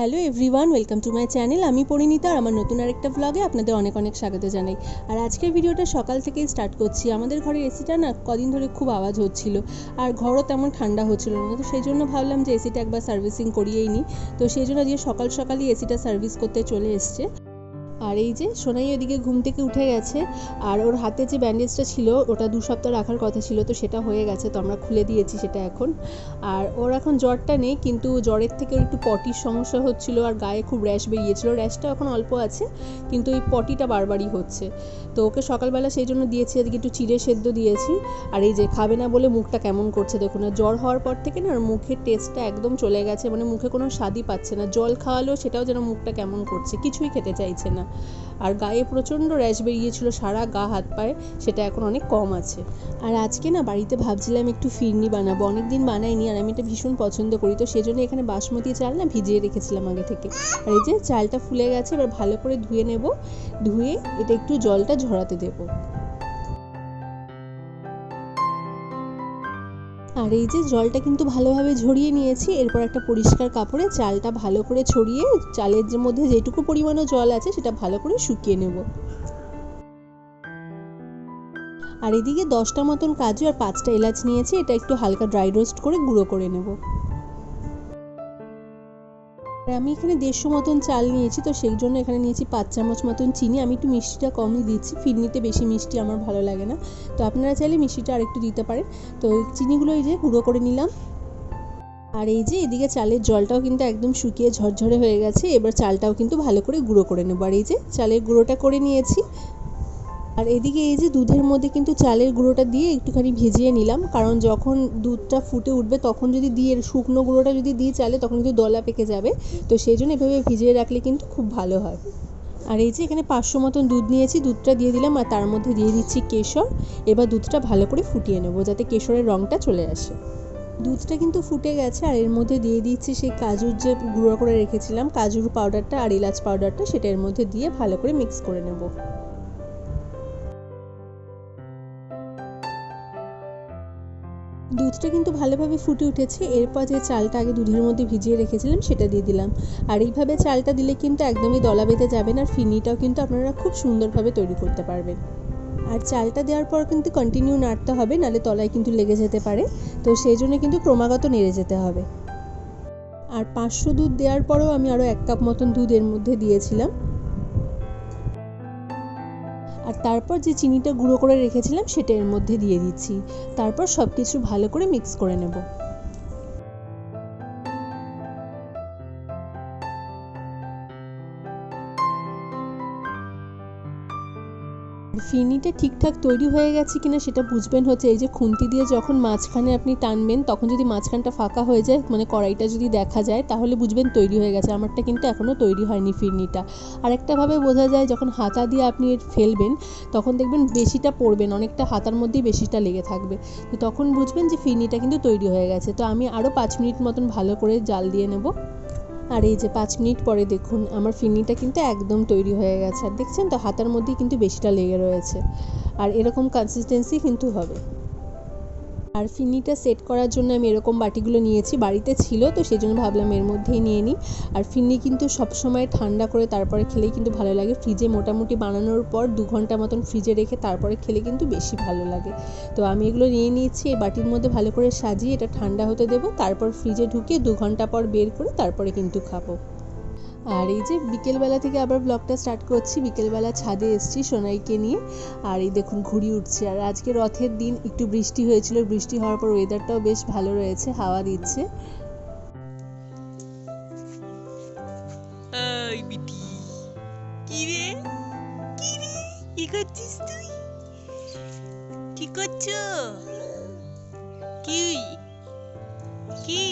Hello everyone welcome to my channel আমি পরিণীতা আর আমার নতুন আরেকটা ব্লগে আপনাদের অনেক অনেক স্বাগত জানাই। আর আজকের ভিডিওটা সকাল থেকেই স্টার্ট করছি। আমাদের ঘরে এসিটা না কদিন ধরে খুব আওয়াজ হচ্ছিল আর ঘরও তেমন ঠান্ডা হচ্ছিল না। তো সেই জন্য ভাবলাম যে এসিটা একবার সার্ভিসিং করিয়েই নিই। তো সেই জন্য দিয়ে সকাল সকালই এসিটা সার্ভিস করতে চলে এসছে। আর এই যে সোনাই ওদিকে ঘুম থেকে উঠে গেছে, আর ওর হাতে যে ব্যান্ডেজটা ছিল, ওটা দু সপ্তাহ রাখার কথা ছিল, তো সেটা হয়ে গেছে, তো আমরা খুলে দিয়েছি সেটা এখন। আর ওর এখন জ্বরটা নেই, কিন্তু জ্বরের থেকে একটু পটির সমস্যা হচ্ছিল, আর গায়ে খুব র্যাশ বেরিয়েছিল। র্যাশটা এখন অল্প আছে, কিন্তু ওই পটিটা বারবারই হচ্ছে। তো ওকে সকালবেলা সেই জন্য দিয়েছি আজকে একটু চিড়ে সেদ্ধ দিয়েছি। আর এই যে খাবে না বলে মুখটা কেমন করছে দেখুন, আর জ্বর হওয়ার পর থেকে না মুখের টেস্টটা একদম চলে গেছে মানে মুখে কোনো স্বাদই পাচ্ছে না। জল খাওয়ালেও সেটাও যেন মুখটা কেমন করছে, কিছুই খেতে চাইছে না। আর গায়ে প্রচণ্ড র্যাশ বেরিয়েছিল, সারা গা, হাত, পায়ে। সেটা এখন অনেক কম আছে। আর আজকে না বাড়িতে ভাবছিলাম একটু ফিরনি বানাবো। অনেক দিন বানাইনি আর আমি এটা ভীষণ পছন্দ করি। তো সেজন্য এখানে বাসমতি চাল না ভিজিয়ে রেখেছিলাম আগে থেকে। আর এই যে চালটা ফুলে গেছে, এবার ভালো করে ধুয়ে নেব। ধুয়ে এটা একটু জলটা ঝরাতে দেবো। আর এই যে জলটা কিন্তু ভালোভাবে ঝরিয়ে নিয়েছি, এরপর একটা পরিষ্কার কাপড়ে চালটা ভালো করে ছড়িয়ে, চালের মধ্যে যেটুকু পরিমাণও জল আছে সেটা ভালো করে শুকিয়ে নেব। আর এদিকে দশটা মতন কাজু আর পাঁচটা এলাচ নিয়েছি, এটা একটু হালকা ড্রাই রোস্ট করে গুঁড়ো করে নেব। আমি এখানে দেড়শো মতন চাল নিয়েছি, তো সেই জন্য এখানে নিয়েছি পাঁচ চামচ মতন চিনি। আমি একটু মিষ্টিটা কমই দিচ্ছি, ফিরনিতে বেশি মিষ্টি আমার ভালো লাগে না। তো আপনারা চাইলে মিষ্টিটা আরেকটু দিতে পারেন। তো চিনিগুলো এই যে গুঁড়ো করে নিলাম। আর এই যে এদিকে চালের জলটাও কিন্তু একদম শুকিয়ে ঝরঝরে হয়ে গেছে। এবার চালটাও কিন্তু ভালো করে গুঁড়ো করে নেব। আর এই যে চালের গুঁড়োটা করে নিয়েছি। আর এদিকে এই যে দুধের মধ্যে কিন্তু চালের গুঁড়োটা দিয়ে একটুখানি ভিজিয়ে নিলাম, কারণ যখন দুধটা ফুটে উঠবে তখন যদি দিয়ে, শুকনো গুঁড়োটা যদি দিই চালে তখন কিন্তু দলা পেকে যাবে। তো সেই জন্য এভাবে ভিজিয়ে রাখলে কিন্তু খুব ভালো হয়। আর এই যে এখানে পাঁচশো মতন দুধ নিয়েছি, দুধটা দিয়ে দিলাম আর তার মধ্যে দিয়ে দিচ্ছি কেশর। এবার দুধটা ভালো করে ফুটিয়ে নেব যাতে কেশরের রঙটা চলে আসে। দুধটা কিন্তু ফুটে গেছে আর এর মধ্যে দিয়ে দিচ্ছি সেই কাজুর যে গুঁড়ো করে রেখেছিলাম, কাজুর পাউডারটা আর এলাচ পাউডারটা সেটা এর মধ্যে দিয়ে ভালো করে মিক্স করে নেব। দুধটা কিন্তু ভালোভাবে ফুটে উঠেছে। এরপর যে চালটা আগে দুধের মধ্যে ভিজিয়ে রেখেছিলাম, সেটা দিয়ে দিলাম। আর এইভাবে চালটা দিলে কিন্তু একদমই দলা বেঁধে যাবে না, আর ফিনিটাও কিন্তু আপনারা খুব সুন্দরভাবে তৈরি করতে পারবেন। আর চালটা দেওয়ার পর কিন্তু কন্টিনিউ নাড়তে হবে নাহলে তলায় কিন্তু লেগে যেতে পারে। তো সেই জন্য কিন্তু ক্রমাগত নেড়ে যেতে হবে। আর পাঁচশো দুধ দেওয়ার পরেও আমি আরও এক কাপ মতন দুধ এর মধ্যে দিয়েছিলাম। আর তারপর যে চিনিটা গুঁড়ো করে রেখেছিলাম, সেটা এর মধ্যে দিয়ে দিচ্ছি। তারপর সব কিছু ভালো করে মিক্স করে নেব। ফিরনিটা ঠিকঠাক তৈরি হয়ে গেছে কিনা সেটা বুঝবেন হচ্ছে এই যে খুন্তি দিয়ে যখন মাঝখানে আপনি টানবেন, তখন যদি মাঝখানটা ফাঁকা হয়ে যায় মানে কড়াইটা যদি দেখা যায়, তাহলে বুঝবেন তৈরি হয়ে গেছে। আমারটা কিন্তু এখনও তৈরি হয়নি ফিরনিটা। আর একটাভাবে বোঝা যায়, যখন হাতা দিয়ে আপনি ফেলবেন, তখন দেখবেন বেশিটা পড়বেন অনেকটা হাতার মধ্যেই বেশিটা লেগে থাকবে। তো তখন বুঝবেন যে ফিরনিটা কিন্তু তৈরি হয়ে গেছে। তো আমি আরও পাঁচ মিনিট মতন ভালো করে জাল দিয়ে নেব। আর এই যে পাঁচ মিনিট পরে দেখুন, আমার ফিরনিটা কিন্তু একদম তৈরি হয়ে গেছে। আর দেখছেন তো, হাতার মধ্যেই কিন্তু বেশিটা লেগে রয়েছে। আর এরকম কনসিস্টেন্সি কিন্তু হবে। আর ফিরনিটা সেট করার জন্য আমি এরকম বাটিগুলো নিয়েছি। বাড়িতে ছিল, তো সেই জন্য ভাবলাম এর মধ্যেই নিয়ে নিই। আর ফিরনি কিন্তু সবসময় ঠান্ডা করে তারপরে খেলেই কিন্তু ভালো লাগে। ফ্রিজে মোটামুটি বানানোর পর দু ঘণ্টা মতন ফ্রিজে রেখে তারপরে খেলে কিন্তু বেশি ভালো লাগে। তো আমি এগুলো নিয়ে নিয়েছি, এই বাটির মধ্যে ভালো করে সাজিয়ে এটা ঠান্ডা হতে দেবো। তারপর ফ্রিজে ঢুকিয়ে দু ঘণ্টা পর বের করে তারপরে কিন্তু খাব। আর এই যে বিকেলবেলা থেকে আবার ব্লগটা স্টার্ট করছি, বিকেলবেলা ছাদে এসছি সোনাইকে নিয়ে। আর এই দেখুন ঘুড়ি উঠছে। আর আজকে রথের দিন একটু বৃষ্টি হয়েছিল, বৃষ্টি হওয়ার পর ওয়েদারটাও বেশ ভালো রয়েছে, হাওয়া দিচ্ছে। কি করছিস তুই? কি করছ? কি? কি?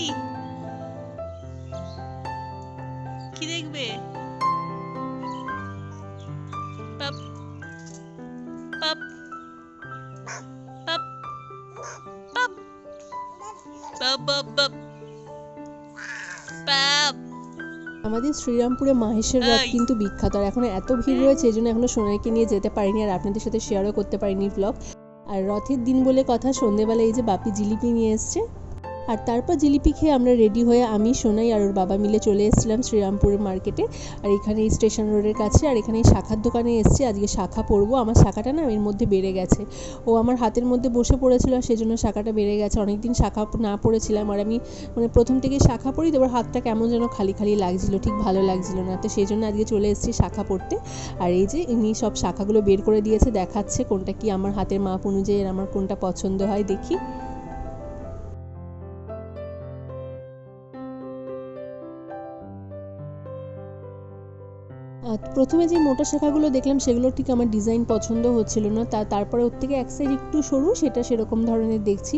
আমাদের শ্রীরামপুরে মাহেশের রথ কিন্তু বিখ্যাত আর এখন এত ভিড় রয়েছে এই জন্য এখনও সোনাইকে নিয়ে যেতে পারিনি আর আপনাদের সাথে শেয়ারও করতে পারিনি ব্লগ আর রথের দিন বলে কথা সন্ধেবেলা এই যে বাপি জিলিপি নিয়ে এসছে আর তারপর জিলিপি খেয়ে আমরা রেডি হয়ে আমি, সোনাই আর ওর বাবা মিলে চলে এসেছিলাম শ্রীরামপুরের মার্কেটে আর এখানে স্টেশন রোডের কাছে, আর এখানে শাখার দোকানে এসেছি। আজকে শাখা পরবো। আমার শাখাটা না এর মধ্যে বেড়ে গেছে। ও আমার হাতের মধ্যে বসে পড়েছিল, আর সেজন্য শাখাটা বেড়ে গেছে। অনেক দিন শাখা না পড়েছিলাম, আর আমি মানে প্রথম থেকে শাখা পড়ি, তো এবার হাতটা কেমন যেন খালি খালি লাগছিল, ঠিক ভালো লাগছিল না। তো সেই জন্য আজকে চলে এসেছি শাখা পড়তে। আর এই যে ইনি সব শাখাগুলো বের করে দিয়েছে, দেখাচ্ছে কোনটা কি আমার হাতের মাপ অনুযায়ী আমার কোনটা পছন্দ হয়, দেখি। প্রথমে যে মোটা শাখাগুলো দেখলাম, সেগুলো ঠিক আমার ডিজাইন পছন্দ হচ্ছিল না। তা, তারপরে ওর থেকে এক সাইড একটু সরু, সেটা সেরকম ধরনের দেখছি।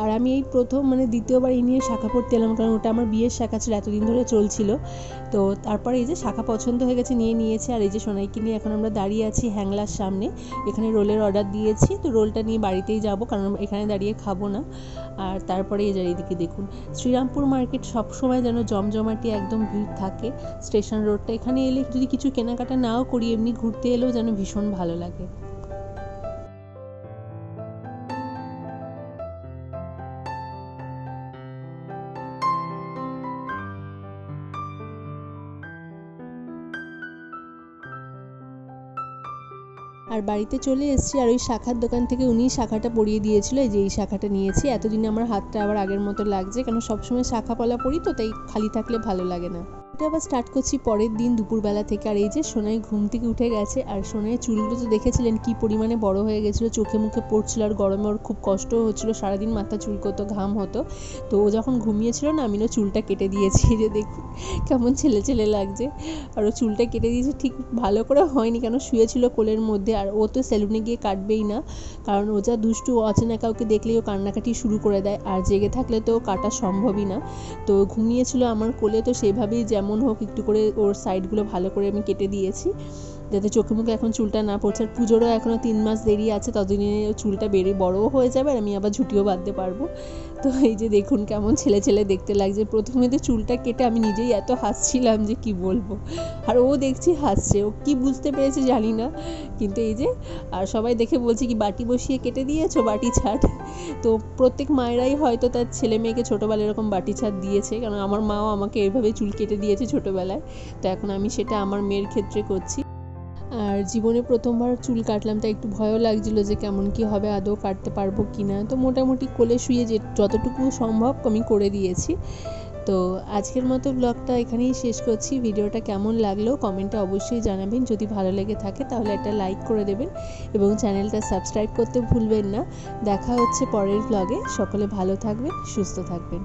আর আমি এই প্রথম মানে দ্বিতীয়বার এই নিয়ে শাখা পড়তে এলাম, কারণ ওটা আমার বিয়ের শাখা ছিল, এতদিন ধরে চলছিল। তো তারপরে এই যে শাখা পছন্দ হয়ে গেছে, নিয়ে নিয়েছে, আর এই যে সোনাইকে নিয়ে এখন আমরা দাঁড়িয়ে আছি হ্যাংলার সামনে। এখানে রোলের অর্ডার দিয়েছি, তো রোলটা নিয়ে বাড়িতেই যাব, কারণ এখানে দাঁড়িয়ে খাব না। আর তারপরে এই যে এইদিকে দেখুন, শ্রীরামপুর মার্কেট সবসময় যেন জমজমাটি একদম ভিড় থাকে। স্টেশন রোডটা এখানে এলে যদি কিছু কেনাকাটা নাও করি, এমনি ঘুরতে এলেও যেন ভীষণ ভালো লাগে। আর বাড়িতে চলে এসেছি, আর ওই শাখার দোকান থেকে উনি শাখাটা পরিয়ে দিয়েছিল যে এই শাখাটা নিয়েছি। এতদিনে আমার হাতটা আবার আগের মতো লাগছে, কেন সবসময় শাখা পলা পরি তো, তাই খালি থাকলে ভালো লাগে না। এটা আবার স্টার্ট করছি পরের দিন দুপুরবেলা থেকে। আর এই যে সোনাই ঘুম থেকে উঠে গেছে, আর সোনাইয়ের চুলগুলো তো দেখেছিলেন কি পরিমাণে বড় হয়ে গেছিল, চোখে মুখে পড়ছিল আর গরমে ওর খুব কষ্ট হচ্ছিল, সারাদিন মাথা চুলকোতো ঘাম হতো। তো ও যখন ঘুমিয়েছিল না আমিও চুলটা কেটে দিয়েছি, যে দেখুন কেমন ছেলে ছেলে লাগছে। আর ও চুলটা কেটে দিয়েছে, ঠিক ভালো করে হয়নি কেন, শুয়েছিল কোলের মধ্যে। আর ও তো সেলুনে গিয়ে কাটবেই না, কারণ ও যা দুষ্টু অচেনা কাউকে দেখলেই ও কান্নাকাটি শুরু করে দেয়। আর জেগে থাকলে তো কাটা সম্ভবই না। তো ঘুমিয়েছিল আমার কোলে, তো সেভাবেই যেমন হোক একটু করে ওর সাইডগুলো ভালো করে আমি কেটে দিয়েছি। যাতে চোখে মুখে এখন চুলটা না পড়ছে। আর পুজোরও এখনও তিন মাস দেরি আছে, ততদিনে চুলটা বেড়ে বড়ও হয়ে যাবে আর আমি আবার ঝুঁটিও বাঁধতে পারব। তো এই যে দেখুন কেমন ছেলে ছেলে দেখতে লাগছে। প্রথমে তো চুলটা কেটে আমি নিজেই এত হাসছিলাম যে কি বলব। আর ও দেখছি হাসছে, ও কি বুঝতে পেরেছে জানি না। কিন্তু এই যে, আর সবাই দেখে বলছে কি, বাটি বসিয়ে কেটে দিয়েছ? বাটি ছাট তো প্রত্যেক মায়েরাই হয়তো তার ছেলে মেয়েকে ছোটোবেলায় এরকম বাটি ছাট দিয়েছে। কারণ আমার মাও আমাকে এইভাবে চুল কেটে দিয়েছে ছোটোবেলায়। তো এখন আমি সেটা আমার মেয়ের ক্ষেত্রে করছি। জীবনে প্রথমবার চুল কাটলাম, তাই একটু ভয়ও লাগছিল যে কেমন কি হবে, আদৌ কাটতে পারব কি না তো মোটামুটি কোলে শুয়ে যে যতটুকু সম্ভব আমি করে দিয়েছি। তো আজকের মতো ব্লগটা এখানেই শেষ করছি। ভিডিওটা কেমন লাগল কমেন্টে অবশ্যই জানাবেন। যদি ভালো লেগে থাকে তাহলে একটা লাইক করে দেবেন এবং চ্যানেলটা সাবস্ক্রাইব করতে ভুলবেন না। দেখা হচ্ছে পরের ব্লগে সকলে ভালো থাকবেন, সুস্থ থাকবেন।